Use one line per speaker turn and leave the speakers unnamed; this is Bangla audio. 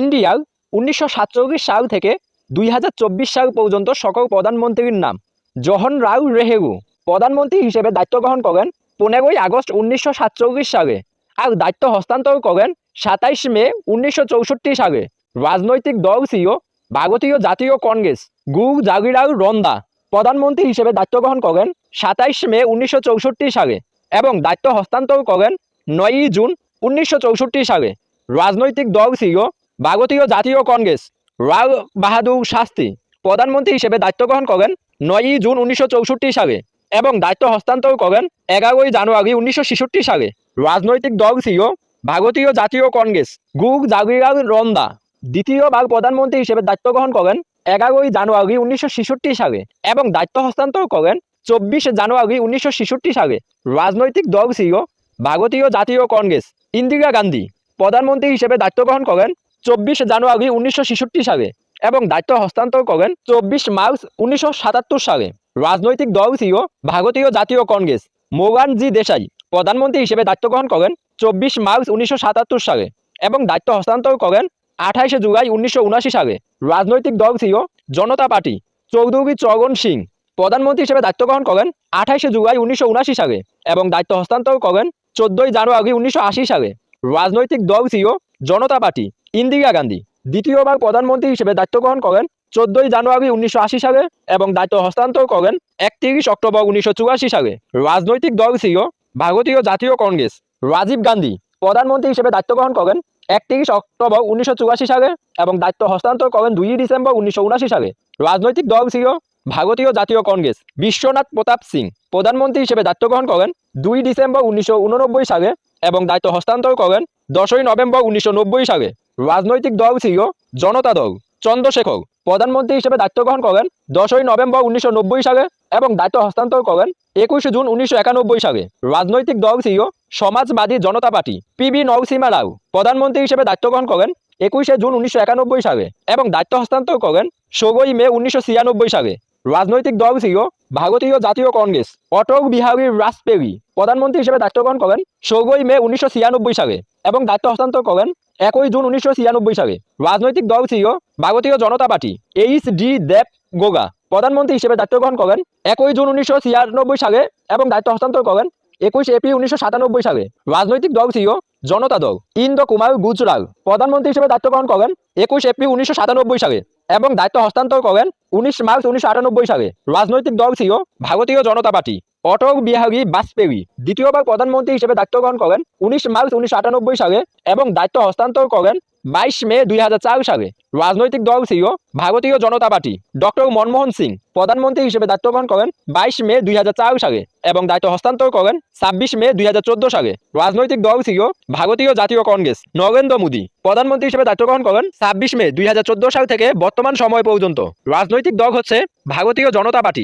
ইন্ডিয়ার উনিশশো সাতচল্লিশ সাল থেকে দুই হাজার চব্বিশ সাল পর্যন্ত সকল প্রধানমন্ত্রীর নাম। জওহরলাল নেহেরু প্রধানমন্ত্রী হিসেবে দায়িত্ব গ্রহণ করেন পনেরোই আগস্ট উনিশশো সাতচল্লিশ সালে আর দায়িত্ব হস্তান্তর করেন সাতাইশ মে উনিশশো চৌষট্টি সালে। রাজনৈতিক দল ছিল ভারতীয় জাতীয় কংগ্রেস গুরু জাগিরাল রন্দা প্রধানমন্ত্রী হিসেবে দায়িত্ব গ্রহণ করেন সাতাইশ মে উনিশশো চৌষট্টি সালে এবং দায়িত্ব হস্তান্তর করেন নয়ই জুন উনিশশো চৌষট্টি সালে। রাজনৈতিক দল ছিল ভারতীয় জাতীয় কংগ্রেস লাল বাহাদুর শাস্ত্রী প্রধানমন্ত্রী হিসেবে দায়িত্ব গ্রহণ করেন নয়ই জুন উনিশশো চৌষট্টি সালে এবং দায়িত্ব হস্তান্তর করেন এগারোই জানুয়ারি উনিশশো ছেষট্টি সালে। রাজনৈতিক দল ছিল ভারতীয় জাতীয় কংগ্রেস গুরু জাগিরাল রন্দা দ্বিতীয়বার প্রধানমন্ত্রী হিসেবে দায়িত্ব গ্রহণ করেন এগারোই জানুয়ারি উনিশশো ছেষট্টি সালে এবং দায়িত্ব হস্তান্তর করেন চব্বিশে জানুয়ারি উনিশশো ছেষট্টি সালে। রাজনৈতিক দল ছিল ভারতীয় জাতীয় কংগ্রেস, ইন্দিরা গান্ধী প্রধানমন্ত্রী হিসেবে দায়িত্ব গ্রহণ করেন চব্বিশ জানুয়ারি উনিশশো ছেষট্টি সালে এবং দায়িত্ব হস্তান্তর করেন চব্বিশ মার্চ উনিশশো সাতাত্তর সালে। রাজনৈতিক দল ছিল ভারতীয় জাতীয় কংগ্রেস। মোরানজি দেশাই প্রধানমন্ত্রী হিসেবে দায়িত্ব গ্রহণ করেন চব্বিশ মার্চ উনিশশো সাতাত্তর সালে এবং দায়িত্ব হস্তান্তর করেন আঠাইশে জুলাই উনিশশো উনাশি সালে। রাজনৈতিক দল ছিল জনতা পার্টি। চৌধুরী চরণ সিং প্রধানমন্ত্রী হিসেবে দায়িত্ব গ্রহণ করেন আঠাইশে জুলাই উনিশশো উনাশি সালে এবং দায়িত্ব হস্তান্তর করেন চোদ্দই জানুয়ারি উনিশশো আশি সালে। রাজনৈতিক দল ছিল জনতা পার্টি, ইন্দিরা গান্ধী, দ্বিতীয়বার প্রধানমন্ত্রী হিসেবে দায়িত্ব গ্রহণ করেন, চোদ্দই জানুয়ারি উনিশশো আশি সালে এবং দায়িত্ব হস্তান্তর করেন একত্রিশ অক্টোবর উনিশশো চুরাশি সালে। রাজনৈতিক দল ছিল ভারতীয় জাতীয় কংগ্রেস, রাজীব গান্ধী, প্রধানমন্ত্রী হিসেবে দায়িত্ব গ্রহণ করেন একত্রিশ অক্টোবর উনিশশো চুরাশি সালে এবং দায়িত্ব হস্তান্তর করেন দুই ডিসেম্বর উনিশশো উনাশি সালে। রাজনৈতিক দল ছিল ভারতীয় জাতীয় কংগ্রেস, বিশ্বনাথ প্রতাপ সিং, প্রধানমন্ত্রী হিসেবে দায়িত্ব গ্রহণ করেন দুই ডিসেম্বর উনিশশো উননব্বই সালে এবং দায়িত্ব হস্তান্তর করেন দশই নভেম্বর উনিশশো নব্বই সালে রাজনৈতিক দল ছিল জনতা দল। চন্দ্রশেখর প্রধানমন্ত্রী হিসেবে দায়িত্ব গ্রহণ করেন দশই নভেম্বর উনিশশো নব্বই সালে এবং দায়িত্ব হস্তান্তর করেন একুশে জুন উনিশশো একানব্বই সালে। রাজনৈতিক দল ছিল সমাজবাদী জনতা পার্টি পিবি নরসিমা রাও। প্রধানমন্ত্রী হিসেবে দায়িত্ব গ্রহণ করেন একুশে জুন উনিশশো একানব্বই সালে এবং দায়িত্ব হস্তান্তর করেন ষোলোই মে উনিশশো ছিয়ানব্বই সালে। রাজনৈতিক দল ছিল ভারতীয় জাতীয় কংগ্রেস অটল বিহারী বাজপেয়ী প্রধানমন্ত্রী হিসেবে দায়িত্ব গ্রহণ করেন ষোলোই মে উনিশশো ছিয়ানব্বই সালে এবং দায়িত্ব হস্তান্তর করেন একই জুন উনিশশো ছিয়ানব্বই সালে রাজনৈতিক দল ছিল Bharatiya Janata party H D Deve Gowda প্রধানমন্ত্রী হিসেবে দায়িত্ব গ্রহণ করেন একই জুন উনিশশো ছিয়ানব্বই সালে এবং দায়িত্ব হস্তান্তর করেন একুশ এপ্রিল উনিশশো সাতানব্বই সালে রাজনৈতিক দল ছিল জনতা দল ইন্দ্র কুমার গুজরাল প্রধানমন্ত্রী হিসেবে দায়িত্ব গ্রহণ করেন একুশ এপ্রিল উনিশশো সাতানব্বই সালে এবং দায়িত্ব হস্তান্তর করেন উনিশ মার্চ উনিশশো আটানব্বই সালে। রাজনৈতিক দল ছিল ভারতীয় জনতা পার্টি, অটল বিহারী বাজপেয়ী। দ্বিতীয়বার প্রধানমন্ত্রী হিসেবে দায়িত্ব গ্রহণ করেন উনিশ মার্চ উনিশশো আটানব্বই সালে এবং দায়িত্ব হস্তান্তর করেন বাইশ মে দুই হাজার চার সালে রাজনৈতিক দল ছিল ভারতীয় জনতা পার্টি। ডক্টর মনমোহন সিং প্রধানমন্ত্রী হিসেবে দায়িত্ব গ্রহণ করেন বাইশ মে দুই হাজার চার সালে এবং দায়িত্ব হস্তান্তর করেন ছাব্বিশ মে দুই হাজার চোদ্দ সালে। রাজনৈতিক দল ছিল ভারতীয় জাতীয় কংগ্রেস, নরেন্দ্র মোদী। প্রধানমন্ত্রী হিসেবে দায়িত্ব গ্রহণ করেন ছাব্বিশ মে দুই হাজার চোদ্দ সাল থেকে বর্তমান সময় পর্যন্ত। রাজনৈতিক দল হচ্ছে ভারতীয় জনতা পার্টি।